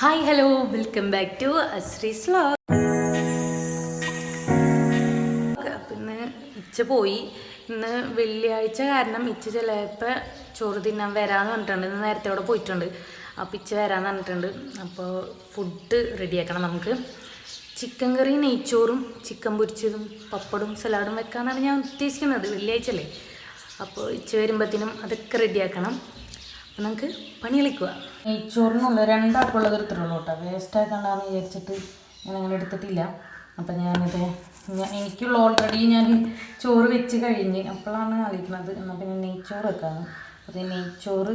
Hi hello welcome back to Ashree's vlog ഇന്ന് ഇച്ച പോയി. ഇന്ന് വെള്ളിയാഴ്ച കാരണം ഇച്ച ചിലപ്പോൾ ചോറ് തിന്നാൻ വരാമെന്ന് പറഞ്ഞിട്ടുണ്ട്. ഇന്ന് നേരത്തെ അവിടെ പോയിട്ടുണ്ട്. അപ്പോൾ ഇച്ച വരാമെന്ന് പറഞ്ഞിട്ടുണ്ട്. അപ്പോൾ ഫുഡ് റെഡിയാക്കണം നമുക്ക്. ചിക്കൻ കറി നെയ്ച്ചോറും ചിക്കൻ പൊരിച്ചതും പപ്പടും സലാഡും വെക്കാമെന്നാണ് ഞാൻ ഉദ്ദേശിക്കുന്നത്. വെള്ളിയാഴ്ച അല്ലേ? അപ്പോൾ ഇച്ച വരുമ്പോഴത്തേനും അതൊക്കെ റെഡിയാക്കണം നമുക്ക് പണി കളിക്കുക നെയ്ച്ചോറിനുള്ള രണ്ടാൾക്കുള്ളത് എടുത്തിട്ടുള്ളൂ കേട്ടോ. വേസ്റ്റ് ആക്കണ്ടെന്ന് വിചാരിച്ചിട്ട് ഞാൻ അങ്ങനെ എടുത്തിട്ടില്ല. അപ്പം ഞാനിത് എനിക്കുള്ള ഓൾറെഡി ഞാൻ ചോറ് വെച്ച് കഴിഞ്ഞ് അപ്പോഴാണ് ആലോചിക്കുന്നത്. എന്നാൽ പിന്നെ നെയ്ച്ചോറ് വെക്കാമെന്ന് അപ്പോൾ നെയ്ച്ചോറ്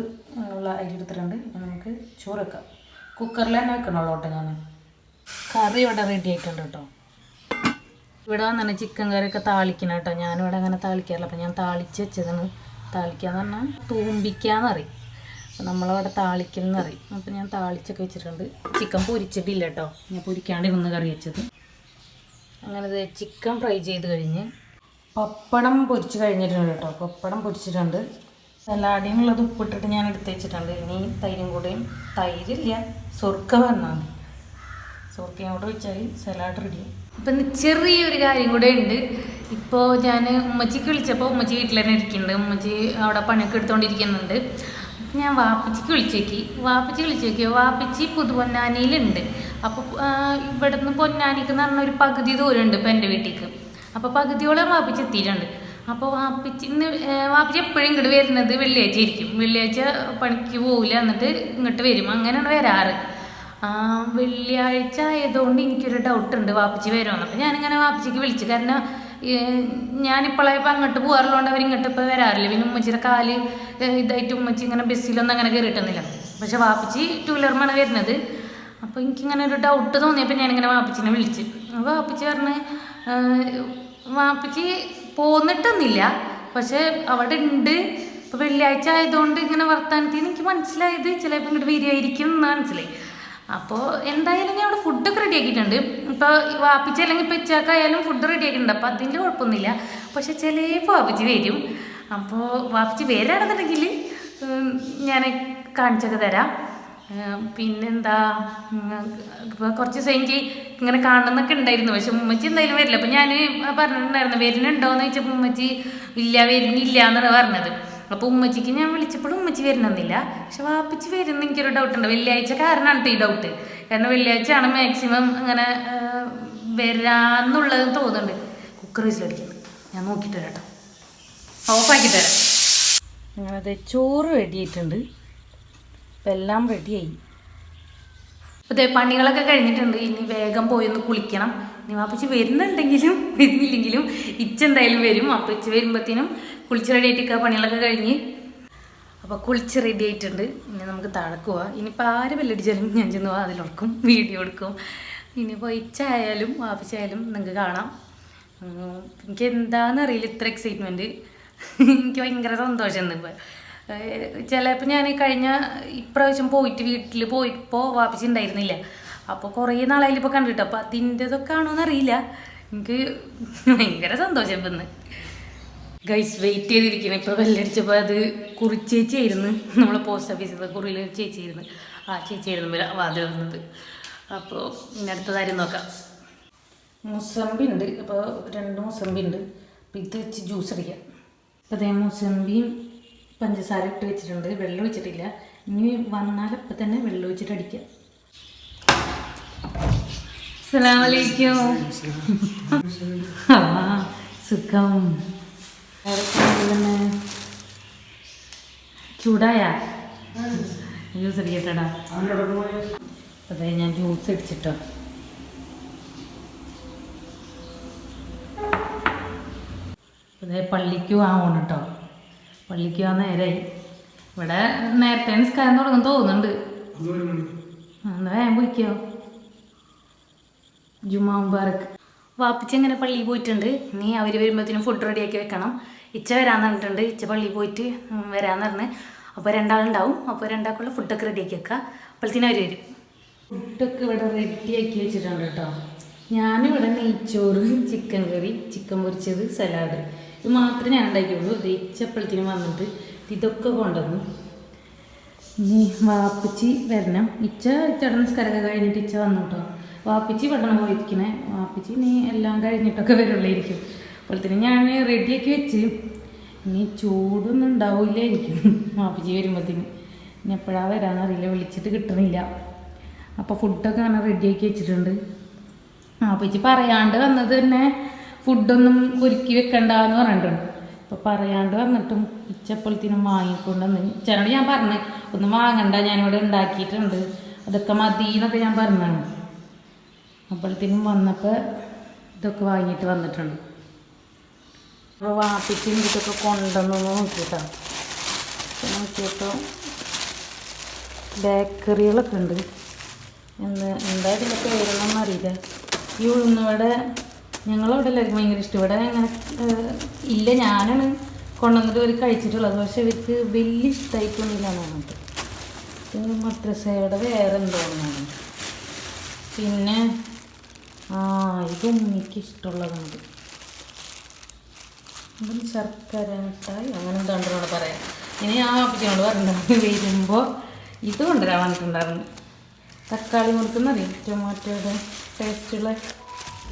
ഉള്ള അരി എടുത്തിട്ടുണ്ട്. നമുക്ക് ചോറ് വെക്കാം. കുക്കറിൽ തന്നെ വെക്കണുള്ളൂ കേട്ടോ ഞാൻ കറി ഇവിടെ റെഡി ആയിട്ടുണ്ട് കേട്ടോ. ഇവിടെ വന്നാണ് ചിക്കൻ കറിയൊക്കെ താളിക്കണം കേട്ടോ. ഞാനിവിടെ അങ്ങനെ താളിക്കാറില്ല. അപ്പം ഞാൻ താളിച്ച് വെച്ചതാണ്. താളിക്കാന്ന് പറഞ്ഞാൽ തൂമ്പിക്കാന്നറിയും അപ്പം നമ്മളവിടെ താളിക്കൽ എന്ന് പറയും. അപ്പം ഞാൻ താളിച്ചൊക്കെ വെച്ചിട്ടുണ്ട്. ചിക്കൻ പൊരിച്ചിട്ടില്ല കേട്ടോ ഞാൻ പൊരിക്കാണ്ട് ഇരുന്ന് കറി വെച്ചത്. അങ്ങനെ ചിക്കൻ ഫ്രൈ ചെയ്ത് കഴിഞ്ഞ് പപ്പടം പൊരിച്ച് കഴിഞ്ഞിട്ടുണ്ട് കേട്ടോ പപ്പടം പൊരിച്ചിട്ടുണ്ട്. സലാഡിനുള്ളത് ഉപ്പിട്ടിട്ട് ഞാൻ എടുത്ത് വെച്ചിട്ടുണ്ട്. ഇനി തൈരും കൂടെയും. തൈരില്ല സുർക്ക വന്നാൽ മതി. സുർക്കയും അവിടെ വെച്ചാൽ സലാഡ് റെഡി ഇപ്പം ചെറിയൊരു കാര്യം കൂടെ ഉണ്ട്. ഇപ്പോൾ ഞാൻ ഉമ്മച്ചിക്ക് വിളിച്ചപ്പോൾ ഉമ്മച്ചി വീട്ടിൽ തന്നെ ഇരിക്കുന്നുണ്ട്. ഉമ്മച്ചി അവിടെ പണിയൊക്കെ എടുത്തുകൊണ്ടിരിക്കുന്നുണ്ട് ഞാൻ വാപ്പച്ചിക്ക് വിളിച്ചേക്കി. വാപ്പച്ചി വിളിച്ചേക്കിയോ വാപ്പച്ചി പുതുപൊന്നാനിയിലുണ്ട്. അപ്പോൾ ഇവിടുന്ന് നിന്ന് പൊന്നാനിക്ക് എന്ന് പറഞ്ഞ ഒരു പകുതി ദൂരമുണ്ട് ഇപ്പം എന്റെ വീട്ടിലേക്ക് അപ്പോൾ പകുതിയോളം വാപ്പച്ചി എത്തിയിട്ടുണ്ട്. അപ്പോൾ വാപ്പച്ചി ഇന്ന് വാപ്പച്ചി എപ്പോഴും ഇങ്ങോട്ട് വരുന്നത് വെള്ളിയാഴ്ച ആയിരിക്കും. വെള്ളിയാഴ്ച പണിക്ക് പോകില്ല എന്നിട്ട് ഇങ്ങോട്ട് വരും. അങ്ങനെയാണ് വരാറ്. വെള്ളിയാഴ്ച ആയതുകൊണ്ട് എനിക്കൊരു ഡൗട്ട് ഉണ്ട് വാപ്പച്ചി വരുമെന്ന് അപ്പോൾ ഞാനിങ്ങനെ വാപ്പച്ചിക്ക് വിളിച്ചു. കാരണം ഏ, ഞാനിപ്പോഴേ ഇപ്പം അങ്ങോട്ട് പോകാറുള്ളതുകൊണ്ട് അവർ ഇങ്ങോട്ട് ഇപ്പോൾ വരാറില്ല. പിന്നെ ഉമ്മച്ചിയുടെ കാൽ ഇതായിട്ട് ഉമ്മച്ചി ഇങ്ങനെ ബസ്സിലൊന്നും അങ്ങനെ കയറിയിട്ടൊന്നുമില്ല പക്ഷെ വാപ്പച്ചി ടൂ വീലറുമാണ് വരുന്നത്. അപ്പോൾ എനിക്കിങ്ങനെ ഒരു ഡൗട്ട് തോന്നിയപ്പോൾ ഞാനിങ്ങനെ വാപ്പച്ചിനെ വിളിച്ച്. അപ്പോൾ വാപ്പച്ചി പറഞ്ഞ് വാപ്പച്ചി പോന്നിട്ടൊന്നുമില്ല. പക്ഷെ അവിടെ ഉണ്ട് ഇപ്പോൾ വെള്ളിയാഴ്ച ആയതുകൊണ്ട് ഇങ്ങനെ വർത്താനത്തിൽ നിന്ന് എനിക്ക് മനസ്സിലായത് ചിലപ്പോൾ ഇങ്ങോട്ട് വരികയായിരിക്കും എന്ന് മനസ്സിലായി. അപ്പോൾ എന്തായാലും ഞാൻ അവിടെ ഫുഡൊക്കെ റെഡി ആക്കിയിട്ടുണ്ട്. ഇപ്പോൾ വാപ്പിച്ച അല്ലെങ്കിൽ ഇപ്പോൾ ഇച്ചാക്കായാലും ഫുഡ് റെഡി ആക്കിയിട്ടുണ്ട്. അപ്പോൾ അതിന്റെ കുഴപ്പമൊന്നുമില്ല. പക്ഷെ ചിലപ്പോൾ വാപ്പിച്ച് വരും. അപ്പോൾ വാപ്പിച്ച് വരാണെന്നുണ്ടെങ്കിൽ ഞാൻ കാണിച്ചൊക്കെ തരാം. പിന്നെന്താ ഇപ്പോൾ കുറച്ച് ദിവസം എനിക്ക് ഇങ്ങനെ കാണണമെന്നൊക്കെ ഉണ്ടായിരുന്നു. പക്ഷെ ഉമ്മച്ചി എന്തായാലും വരില്ല. അപ്പം ഞാൻ പറഞ്ഞിട്ടുണ്ടായിരുന്നു വരുന്നുണ്ടോ എന്ന് ചോദിച്ചപ്പോൾ ഉമ്മച്ചി ഇല്ല വരുന്നില്ല എന്നാണ് പറഞ്ഞത്. അപ്പോൾ ഉമ്മച്ചിക്ക് ഞാൻ വിളിച്ചപ്പോഴും ഉമ്മച്ചി വരുന്നില്ല പക്ഷെ വാപ്പിച്ച് വരുന്ന എനിക്കൊരു ഡൗട്ട് ഉണ്ട്. വെള്ളിയാഴ്ച കാരണമാണ് ഈ ഡൗട്ട് കാരണം വെള്ളിയാഴ്ചയാണ് മാക്സിമം അങ്ങനെ വരാന്നുള്ളത് തോന്നുന്നുണ്ട്. കുക്കർ വിസിലടിക്കുന്നത് ഞാൻ നോക്കിയിട്ട് തരാം കേട്ടോ ഓഫാക്കി തരാം അങ്ങനെ അതെ ചോറ് റെഡി ആയിട്ടുണ്ട് ഇപ്പം എല്ലാം റെഡിയായി. അതെ പണികളൊക്കെ കഴിഞ്ഞിട്ടുണ്ട്. ഇനി വേഗം പോയി ഒന്ന് കുളിക്കണം. ഇനി വാപ്പച്ചി വരുന്നുണ്ടെങ്കിലും വരുന്നില്ലെങ്കിലും ഇച്ച എന്തായാലും വരും. അപ്പോൾ ഇച്ച വരുമ്പോഴത്തേനും കുളിച്ച് റെഡി ആയിട്ട് പണികളൊക്കെ കഴിഞ്ഞ്. അപ്പോൾ കുളിച്ച് റെഡി ആയിട്ടുണ്ട്. ഇനി നമുക്ക് താഴേക്ക് പോവാം. ഇനിയിപ്പോൾ ആര് ബെല്ലടിച്ചാലും ഞാൻ ചെന്ന് പോവാം അതിലൊടുക്കും വീഡിയോ എടുക്കും. ഇനിയിപ്പോൾ ഇച്ച ആയാലും വാപ്പച്ചി ആയാലും നിങ്ങൾക്ക് കാണാം. എനിക്ക് എന്താണെന്ന് അറിയില്ല ഇത്ര എക്സൈറ്റ്മെന്റ് എനിക്ക് ഭയങ്കര സന്തോഷം ഇപ്പോൾ ചിലപ്പോൾ ഞാൻ കഴിഞ്ഞ ഇപ്രാവശ്യം പോയിട്ട് വീട്ടിൽ പോയിപ്പോൾ വാപ്പിച്ച് ഉണ്ടായിരുന്നില്ല. അപ്പോൾ കുറേ നാളായാലും ഇപ്പോൾ കണ്ടിട്ട്. അപ്പോൾ അതിന്റെതൊക്കെ ആണോ എന്നറിയില്ല എനിക്ക് ഭയങ്കര സന്തോഷം ഇപ്പം ഗൈസ് വെയിറ്റ് ചെയ്തിരിക്കണം. ഇപ്പോൾ ബെല്ലടിച്ചപ്പോൾ അത് കുറിച്ചേച്ചിയായിരുന്നു നമ്മളെ പോസ്റ്റ് ഓഫീസിൽ കുറിയിൽ ചേച്ചിയായിരുന്നു. ആ ചേച്ചിയായിരുന്നു വാതിൽ വന്നത്. അപ്പോൾ ഇനി കാര്യം നോക്കാം. മുസമ്പി ഉണ്ട് അപ്പോൾ രണ്ട് മുസമ്പി ഉണ്ട് അപ്പോൾ ഇത് വെച്ച് ജ്യൂസ് അടിക്കാം. അപ്പോൾ അതേ മുസമ്പിയും പഞ്ചസാര ഇട്ട് വെച്ചിട്ടുണ്ട്. വെള്ളം വെച്ചിട്ടില്ല ഇനി വന്നാൽ അപ്പം തന്നെ വെള്ളം വെച്ചിട്ട് അടിക്കാം. അസ്സലാമലൈക്കും ആ സുഖം. ചൂടായ? ജ്യൂസ് അടിക്കട്ടെടാ അതെ ഞാൻ ജ്യൂസ് അടിച്ചിട്ടോ അതെ പള്ളിക്ക് പോകാൻ കേട്ടോ പള്ളിക്ക് പോകാൻ നേരായി. ഇവിടെ നേരത്തെ നിസ്കാരം തുടങ്ങും തോന്നുന്നുണ്ട്. ആ, എന്നാ വേഗം പോയിക്കോ ജുമാ മുബാറക്ക് വാപ്പിച്ച് ഇങ്ങനെ പള്ളിയിൽ പോയിട്ടുണ്ട്. ഇനി അവർ വരുമ്പോഴത്തേനും ഫുഡ് റെഡിയാക്കി വെക്കണം. ഇച്ച വരാന്ന് പറഞ്ഞിട്ടുണ്ട്. ഇച്ച പള്ളിയിൽ പോയിട്ട് വരാമെന്ന് പറഞ്ഞ്. അപ്പോൾ രണ്ടാളുണ്ടാവും. അപ്പോൾ രണ്ടാൾക്കുള്ള ഫുഡൊക്കെ റെഡിയാക്കി വെക്കുക അപ്പോഴത്തേനും അവർ വരും. ഫുഡൊക്കെ ഇവിടെ റെഡിയാക്കി വെച്ചിട്ടുണ്ട് കേട്ടോ ഞാനിവിടെ നെയ്ച്ചോറ് ചിക്കൻ കറി ചിക്കൻ പൊരിച്ചത് സലാഡ് ഇത് മാത്രമേ ഞാൻ ഉണ്ടാക്കിയുള്ളൂ. ഇത് ഇച്ചപ്പോഴത്തേനും വന്നിട്ട് ഇതൊക്കെ കൊണ്ടുവന്നു. വാപ്പിച്ച് വരണം. ഇച്ച നിസ്കാരമൊക്കെ കഴിഞ്ഞിട്ട് ഇച്ച വന്നു കേട്ടോ വാപ്പിച്ചി പെട്ടെന്ന് പോയിരിക്കണേ. വാപ്പിച്ചി നീ എല്ലാം കഴിഞ്ഞിട്ടൊക്കെ വരുള്ളായിരിക്കും. തന്നെ ഞാൻ റെഡിയാക്കി വെച്ച്. ഇനി ചൂടൊന്നും ഉണ്ടാവില്ലായിരിക്കും. വാപ്പിച്ചി വരുമ്പോഴത്തേന് ഇനി എപ്പോഴാ വരാമെന്നറിയില്ല വിളിച്ചിട്ട് കിട്ടണില്ല. അപ്പോൾ ഫുഡൊക്കെ അങ്ങനെ റെഡിയാക്കി വെച്ചിട്ടുണ്ട്. വാപ്പിച്ചി പറയാണ്ട് വന്നത് തന്നെ ഫുഡൊന്നും ഒരുക്കി വെക്കണ്ട എന്ന് പറഞ്ഞിട്ടുണ്ട്. അപ്പോൾ പറയാണ്ട് വന്നിട്ടും ഇച്ചപ്പോഴത്തേനും വാങ്ങിക്കൊണ്ടുവന്ന്. ഉച്ചനോട് ഞാൻ പറഞ്ഞു ഒന്നും വാങ്ങണ്ട. ഞാനിവിടെ ഉണ്ടാക്കിയിട്ടുണ്ട്. അതൊക്കെ മതി എന്നൊക്കെ ഞാൻ പറഞ്ഞാണ് അപ്പോഴത്തേനും വന്നപ്പോൾ ഇതൊക്കെ വാങ്ങിയിട്ട് വന്നിട്ടുണ്ട്. അപ്പോൾ വാപ്പിച്ചും ഇതൊക്കെ കൊണ്ടുവന്നു നോക്കിയിട്ടാണ് നോക്കിയപ്പോൾ ബേക്കറികളൊക്കെ ഉണ്ട്. എന്ന് എന്താ ഇതിന്റെ പേരൊന്നും അറിയില്ല. ഈ ഉഴുന്നുവട ഞങ്ങളവിടെ എല്ലാവർക്കും ഭയങ്കര ഇഷ്ടം. ഇവിടെ അങ്ങനെ ഇല്ല ഞാനാണ് കൊണ്ടുവന്നിട്ട് ഒരു കഴിച്ചിട്ടുള്ളത്. പക്ഷേ ഇവർക്ക് വലിയ ഇഷ്ടമായിട്ടൊന്നുമില്ല എന്നാണ് മദ്രസയുടെ വേറെ എന്തോന്നാണ് പിന്നെ ആ ഇതും ഉമ്മിക്ക് ഇഷ്ടമുള്ളതാണ് ഇതും ശർക്കര മിഠായി അങ്ങനെ എന്താണ്ടോട് പറയാം. ഇനി ആ അപ്പച്ചനോട് പറഞ്ഞിട്ടുണ്ട് വരുമ്പോൾ ഇത് കൊണ്ടുവരാൻ വന്നിട്ടുണ്ടായിരുന്നു. തക്കാളി മുറുക്കുന്നറിയാം ടൊമാറ്റോയുടെ ടേസ്റ്റുള്ള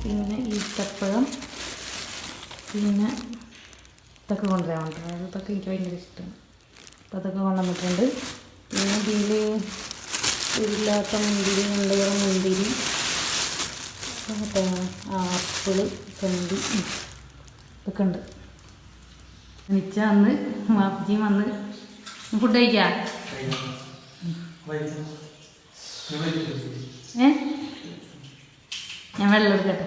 പിന്നെ ഈത്തപ്പഴം. പിന്നെ ഇതൊക്കെ കൊണ്ടുവരാൻ വന്നിട്ടുണ്ട്. ഇതൊക്കെ എനിക്ക് ഭയങ്കര ഇഷ്ടമാണ് അപ്പം അതൊക്കെ കൊണ്ടുവന്നിട്ടുണ്ട്. പിന്നെ ഇതിൽ ഇല്ലാത്ത മുന്തിരി ഉണ്ടയുടെ മുന്തിരി. മറ്റേ ആപ്പിൾ കണ്ടി ഒക്കെ ഇതൊക്കെ ഉണ്ട്. നിച്ച വന്ന് മാപ്പിജി വന്ന് ഫുഡ് കഴിക്കാം? ഏ? ഞാൻ വെള്ളം എടുക്കട്ടെ.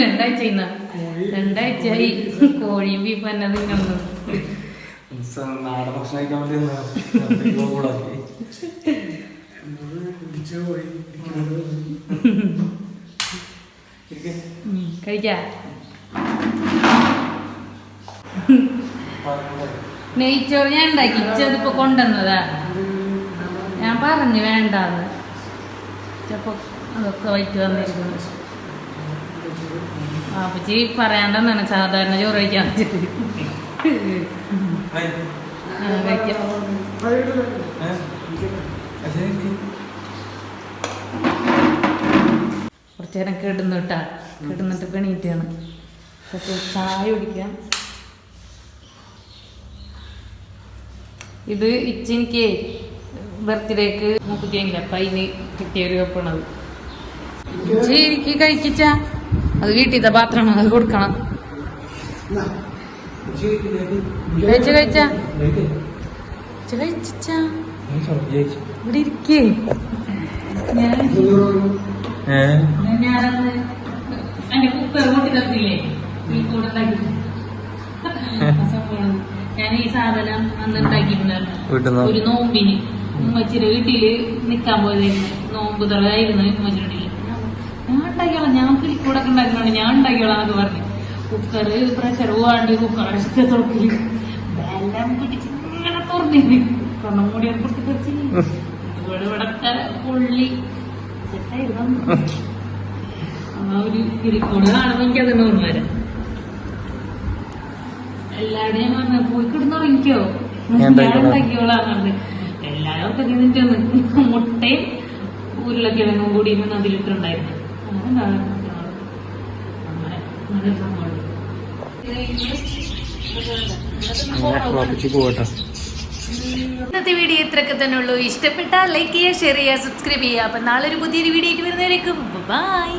രണ്ടാഴ്ച രണ്ടാഴ്ചയായി കോഴിയും ബീഫ് തന്നെ തിന്നു നെയ്ച്ചോറ് ഞാൻ ഉണ്ടാക്കി. ഇച്ചതിപ്പോ കൊണ്ടുവന്നതാ. ഞാൻ പറഞ്ഞു വേണ്ടാന്ന്. ചിലപ്പോ അതൊക്കെ വൈറ്റ് വന്നിരിക്കുന്നു. അപ്പച്ചി പറയാണ്ടെന്നാണ് സാധാരണ ചോറ് കഴിക്കാൻ വെച്ചിട്ട് കുറച്ച് നേരം കിടന്നു കേട്ടാ കിടന്നിട്ട് പെണീറ്റാണ് പക്ഷെ ചായ കുടിക്കാം. ഇത് ഇച്ചെനിക്ക് ബർത്ത്ഡേക്ക് നോക്കിയെങ്കിൽ അപ്പം അതിന് കിട്ടിയ ഒരു കപ്പണത് എനിക്ക് കഴിക്കിച്ച അത് വീട്ടിലത്തെ പാത്രമാണ് അത് കൊടുക്കണം. കഴിച്ച കഴിച്ച കഴിച്ച ഇവിടെ ഇരിക്കേ. ഞാൻ ഞാനന്ന് അതിന്റെ കുക്കർ കൊണ്ടി തന്നില്ലേ ഈ കൂടെ ഉണ്ടാക്കി. ഞാൻ ഈ സാധനം അന്ന് ഉണ്ടാക്കിയിട്ടുണ്ടായിരുന്നു. വീട്ടിൽ ഒരു നോമ്പിന്. ഉമ്മച്ചിയുടെ വീട്ടിൽ നിക്കാൻ പോയതായിരുന്നു. നോമ്പ് തുറയായിരുന്നു ഉമ്മച്ചിയുടെ വീട്ടിൽ. ഞാൻ ഉണ്ടാക്കിയോളാം. ഞാൻ കിളിക്കൂടൊക്കെ ഉണ്ടാക്കണോണ്ട് ഞാൻ ഉണ്ടാക്കിയോളാം എന്നൊക്കെ പറഞ്ഞു. കുക്കറ് പ്രഷർ പോവാണ്ട് കുക്കർ അടിച്ച തുറക്കി എല്ലാം ഇങ്ങനെ തുറന്നിരുന്നു കണ്ണം കൂടി പൊട്ടി കച്ചി ഇവിടെ ഇവിടത്തെ പുള്ളി. ആ ഒരു കിരിക്കോട് കാണുമ്പോ എനിക്ക് അതിന് ഓർമ്മ വരാം. എല്ലാവരുടെയും പറഞ്ഞ പോയി കിടന്നുറങ്ങിക്കോ. ഞാൻ ഞാൻ എല്ലാരും ഇതിന്റെ ഒന്ന് മുട്ടയും ഉരുളക്കിഴങ്ങും കൂടി അതിലിട്ടുണ്ടായിരുന്നു അങ്ങനെ നല്ല അങ്ങനെ അങ്ങനെ ഇന്നത്തെ വീഡിയോ ഇത്രയൊക്കെ തന്നെ ഉള്ളൂ. ഇഷ്ടപ്പെട്ടാൽ ലൈക്ക് ചെയ്യുക ഷെയർ ചെയ്യുക സബ്സ്ക്രൈബ് ചെയ്യുക. അപ്പം നാളെ ഒരു പുതിയൊരു വീഡിയോ ആയിട്ട് വരുന്നവരേക്കും. ബൈ